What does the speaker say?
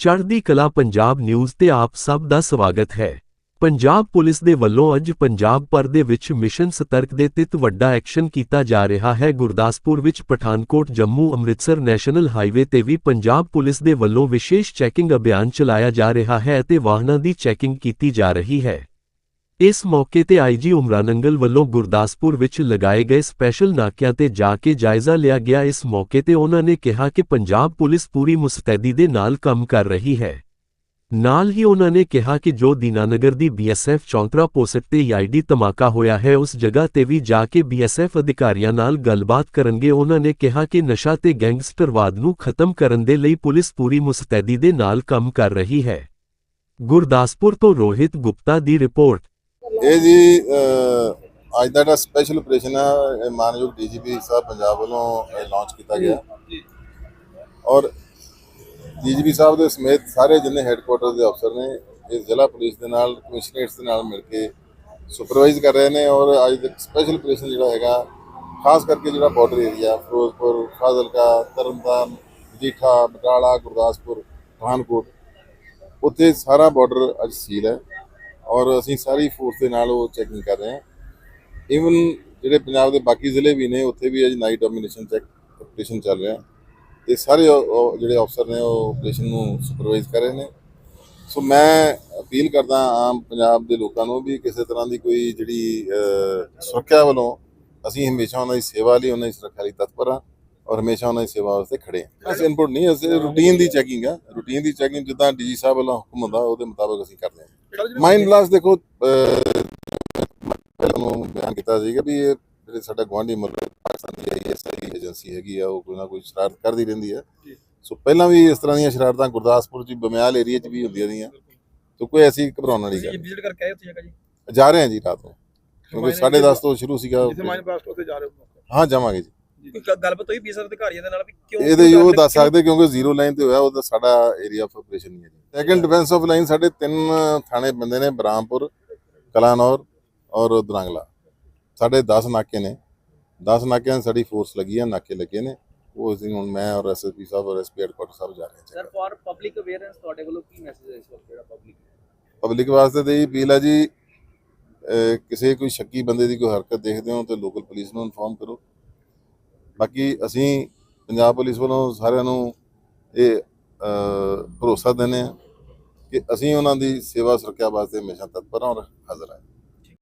ਚੜ੍ਹਦੀ ਕਲਾ ਪੰਜਾਬ ਨਿਊਜ਼ ਤੇ ਆਪ ਸਭ ਦਾ ਸਵਾਗਤ ਹੈ। ਪੰਜਾਬ ਪੁਲਿਸ ਦੇ ਵੱਲੋਂ ਅੱਜ ਪੰਜਾਬ ਭਰ ਦੇ ਵਿੱਚ ਮਿਸ਼ਨ ਸਤਰਕ ਦੇ ਤਿਤ ਵੱਡਾ ਐਕਸ਼ਨ ਕੀਤਾ ਜਾ ਰਿਹਾ ਹੈ। ਗੁਰਦਾਸਪੁਰ ਵਿੱਚ ਪਠਾਨਕੋਟ, ਜੰਮੂ, ਅੰਮ੍ਰਿਤਸਰ ਨੈਸ਼ਨਲ ਹਾਈਵੇ ਤੇ ਵੀ ਪੰਜਾਬ ਪੁਲਿਸ ਦੇ ਵੱਲੋਂ ਵਿਸ਼ੇਸ਼ ਚੈਕਿੰਗ ਅਭਿਆਨ ਚਲਾਇਆ ਜਾ ਰਿਹਾ ਹੈ ਅਤੇ ਵਾਹਨਾਂ ਦੀ ਚੈਕਿੰਗ ਕੀਤੀ ਜਾ ਰਹੀ ਹੈ। ਇਸ ਮੌਕੇ ਤੇ ਆਈਜੀ ਉਮਰਾਨੰਗਲ ਵੱਲੋਂ ਗੁਰਦਾਸਪੁਰ ਵਿੱਚ ਲਗਾਏ ਗਏ ਸਪੈਸ਼ਲ ਨਾਕਿਆਂ ਤੇ ਜਾ ਕੇ ਜਾਇਜ਼ਾ ਲਿਆ ਗਿਆ। ਇਸ ਮੌਕੇ ਤੇ ਉਹਨਾਂ ਨੇ ਕਿਹਾ ਕਿ ਪੰਜਾਬ ਪੁਲਿਸ ਪੂਰੀ ਮੁਸਤੈਦੀ ਦੇ ਨਾਲ ਕੰਮ ਕਰ ਰਹੀ ਹੈ। ਨਾਲ ਹੀ ਉਹਨਾਂ ਨੇ ਕਿਹਾ ਕਿ ਜੋ ਦੀਨਾਨਗਰ ਦੀ ਬੀਐਸਐਫ ਚੌਂਤਰਾ ਪੋਸਟ ਤੇ ਆਈਡੀ ਧਮਾਕਾ ਹੋਇਆ ਹੈ, ਉਸ ਜਗ੍ਹਾ ਤੇ ਵੀ ਜਾ ਕੇ ਬੀਐਸਐਫ ਅਧਿਕਾਰੀਆਂ ਨਾਲ ਗੱਲਬਾਤ ਕਰਨਗੇ। ਉਹਨਾਂ ਨੇ ਕਿਹਾ ਕਿ ਨਸ਼ਾ ਤੇ ਗੈਂਗਸਟਰਵਾਦ ਨੂੰ ਖਤਮ ਕਰਨ ਦੇ ਲਈ ਪੁਲਿਸ ਪੂਰੀ ਮੁਸਤੈਦੀ ਦੇ ਨਾਲ ਕੰਮ ਕਰ ਰਹੀ ਹੈ। ਗੁਰਦਾਸਪੁਰ ਤੋਂ ਰੋਹਿਤ ਗੁਪਤਾ ਦੀ ਰਿਪੋਰਟ। ਇਹ ਜੀ ਅੱਜ ਦਾ ਜਿਹੜਾ ਸਪੈਸ਼ਲ ਆਪਰੇਸ਼ਨ ਹੈ ਇਹ ਮਾਨਯੋਗ ਡੀਜੀਪੀ ਸਾਹਿਬ ਪੰਜਾਬ ਵੱਲੋਂ ਲਾਂਚ ਕੀਤਾ ਗਿਆ। ਔਰ ਡੀਜੀਪੀ ਸਾਹਿਬ ਦੇ ਸਮੇਤ ਸਾਰੇ ਜਿੰਨੇ ਹੈੱਡਕੁਆਟਰ ਦੇ ਅਫਸਰ ਨੇ ਇਹ ਜ਼ਿਲ੍ਹਾ ਪੁਲਿਸ ਦੇ ਨਾਲ ਕਮਿਸ਼ਨਰੇਟਸ ਦੇ ਨਾਲ ਮਿਲ ਕੇ ਸੁਪਰਵਾਈਜ਼ ਕਰ ਰਹੇ ਨੇ ਔਰ ਅੱਜ ਦਾ ਸਪੈਸ਼ਲ ਆਪਰੇਸ਼ਨ ਜਿਹੜਾ ਹੈਗਾ ਖਾਸ ਕਰਕੇ ਜਿਹੜਾ ਬਾਰਡਰ ਏਰੀਆ ਫਿਰੋਜ਼ਪੁਰ ਫਾਜ਼ਿਲਕਾ ਤਰਨਤਾਰਨ ਜੀਠਾ ਬਟਾਲਾ ਗੁਰਦਾਸਪੁਰ ਪਠਾਨਕੋਟ ਉੱਥੇ ਸਾਰਾ ਬਾਰਡਰ ਅੱਜ ਸੀਲ ਹੈ। ਔਰ ਅਸੀਂ ਸਾਰੀ ਫੋਰਸ ਦੇ ਨਾਲ ਉਹ ਚੈਕਿੰਗ ਕਰ ਰਹੇ ਹਾਂ। ਇਵਨ ਜਿਹੜੇ ਪੰਜਾਬ ਦੇ ਬਾਕੀ ਜ਼ਿਲ੍ਹੇ ਵੀ ਨੇ, ਉੱਥੇ ਵੀ ਅੱਜ ਨਾਈਟ ਡੋਮੀਨੇਸ਼ਨ ਚੈੱਕ ਆਪਰੇਸ਼ਨ ਚੱਲ ਰਿਹਾ ਤੇ ਸਾਰੇ ਜਿਹੜੇ ਅਫਸਰ ਨੇ, ਉਹ ਆਪਰੇਸ਼ਨ ਨੂੰ ਸੁਪਰਵਾਈਜ਼ ਕਰ ਰਹੇ ਨੇ। ਸੋ ਮੈਂ ਅਪੀਲ ਕਰਦਾ ਆਮ ਪੰਜਾਬ ਦੇ ਲੋਕਾਂ ਨੂੰ ਵੀ ਕਿਸੇ ਤਰ੍ਹਾਂ ਦੀ ਕੋਈ ਜਿਹੜੀ ਸੁਰੱਖਿਆ ਵੱਲੋਂ ਅਸੀਂ ਹਮੇਸ਼ਾ ਉਹਨਾਂ ਦੀ ਸੇਵਾ ਲਈ, ਉਹਨਾਂ ਦੀ ਸੁਰੱਖਿਆ ਲਈ ਤਤਪਰ ਹਾਂ ਔਰ ਹਮੇਸ਼ਾ ਉਹਨਾਂ ਦੀ ਸੇਵਾ ਵਾਸਤੇ ਖੜੇ ਹਾਂ। ਅਸੀਂ ਇਨਪੁਟ ਨਹੀਂ, ਅਸੀਂ ਰੂਟੀਨ ਦੀ ਚੈਕਿੰਗ ਆ। ਰੂਟੀਨ ਦੀ ਚੈਕਿੰਗ ਜਿੱਦਾਂ ਡੀਜੀ ਸਾਹਿਬ ਵੱਲੋਂ ਹੁਕਮ ਹੁੰਦਾ, ਉਹਦੇ ਮੁਤਾਬਕ ਅਸੀਂ ਕਰਦੇ ਹਾਂ। ਮਾਈਂਡ ਬਲਾਸਟ ਦੇਖੋ ਨੂੰ ਬਿਆਨ ਕੀਤਾ ਸੀਗਾ ਵੀ ਇਹ ਜਿਹੜੇ ਸਾਡਾ ਗਵਾਂਢੀ ਮੁਲਕ ਪਾਕਿਸਤਾਨ ਦੀ ਆਈਐਸਆਈ ਏਜੰਸੀ ਹੈਗੀ ਆ ਉਹ ਕੋਈ ਨਾ ਕੋਈ ਸ਼ਰਾਰਤ ਕਰਦੀ ਰਹਿੰਦੀ ਹੈ ਸੋ ਪਹਿਲਾਂ ਵੀ ਇਸ ਤਰ੍ਹਾਂ ਦੀਆਂ ਸ਼ਰਾਰਤਾਂ ਗੁਰਦਾਸਪੁਰ ਚ ਬਮਿਆਲ ਏਰੀਆ ਚ ਵੀ ਹੁੰਦੀਆਂ ਰਹੀਆਂ। ਸੋ ਕੋਈ ਐਸੀ ਘਬਰਾਉਣ ਵਾਲੀ ਗੱਲ ਵਿਜ਼ਿਟ ਕਰਕੇ ਆਏ ਉੱਥੇ ਜੀ ਨਹੀਂ। ਜਾ? ਰਹੇ ਹਾਂ ਜੀ ਰਾਤ ਨੂੰ। ਕਿਉਂਕਿ 10:30 ਤੋਂ ਸ਼ੁਰੂ ਸੀਗਾ ਮਾਈਨ ਬਲਾਸਟ ਉੱਥੇ ਜਾ ਰਹੇ ਹੋ। ਹਾਂ ਜਾਵਾਂਗੇ ਜੀ। ਕੋਈ ਗੱਲਬਾਤ ਹੋਈ ਪੀਐਸਐਫ ਅਧਿਕਾਰੀਆਂ ਦੇ ਨਾਲ ਵੀ ਕਿਉਂ ਇਹਦੇ ਉਹ ਦੱਸ ਸਕਦੇ ਕਿਉਂਕਿ ਜ਼ੀਰੋ ਲਾਈਨ ਤੇ ਹੋਇਆ ਉਹਦਾ ਸਾਡਾ ਏਰੀਆ ਆਫ ਆਪਰੇਸ਼ਨ ਨਹੀਂ ਹੈ ਜੀ। ਸੈਕੰਡ ਡਿਫੈਂਸ ਆਫ ਲਾਈਨ ਸਾਡੇ ਤਿੰਨ ਥਾਣੇ ਬੰਦੇ ਨੇ ਬਰਾਮਪੁਰ ਕਲਾਨੌਰ ਔਰ ਦਰਾਂਗਲਾ। ਸਾਡੇ 10 ਨਾਕੇ ਨੇ। 10 ਨਾਕਿਆਂ 'ਤੇ ਸਾਡੀ ਫੋਰਸ ਲੱਗੀ ਹੈ ਨਾਕੇ ਲੱਗੇ ਨੇ। ਉਹ ਅਸੀਂ ਹੁਣ ਮੈਂ ਔਰ ਐਸਐਸਪੀ ਸਾਹਿਬ ਔਰ ਐਸਪੀ ਹੈਡਕੁਆਟਰ ਸਾਹਿਬ ਜਾ ਰਹੇ ਹਾਂ ਸਰ ਫॉर ਪਬਲਿਕ ਅਵੇਅਰੈਂਸ ਤੁਹਾਡੇ ਵੱਲੋਂ ਕੀ ਮੈਸੇਜ ਹੈ ਇਸ ਵਕਤ ਜਿਹੜਾ ਪਬਲਿਕ ਪਬਲਿਕ ਵਾਸਤੇ ਤੇ ਇਹ ਅਪੀਲ ਹੈ ਜੀ ਕਿਸੇ ਕੋਈ ਸ਼ੱਕੀ ਬੰਦੇ ਦੀ ਕੋਈ ਹਰਕਤ ਦੇਖਦੇ ਹੋ ਤੇ ਲੋਕਲ ਪੁਲਿਸ ਨੂੰ ਇਨਫੋਰਮ ਕਰੋ। ਬਾਕੀ ਅਸੀਂ ਪੰਜਾਬ ਪੁਲਿਸ ਵੱਲੋਂ ਸਾਰਿਆਂ ਨੂੰ ਇਹ ਭਰੋਸਾ ਦਿੰਦੇ ਹਾਂ ਕਿ ਅਸੀਂ ਉਹਨਾਂ ਦੀ ਸੇਵਾ ਸੁਰੱਖਿਆ ਵਾਸਤੇ ਹਮੇਸ਼ਾ ਤਤਪਰ ਹਾਂ ਔਰ ਹਾਜ਼ਰ ਹਾਂ।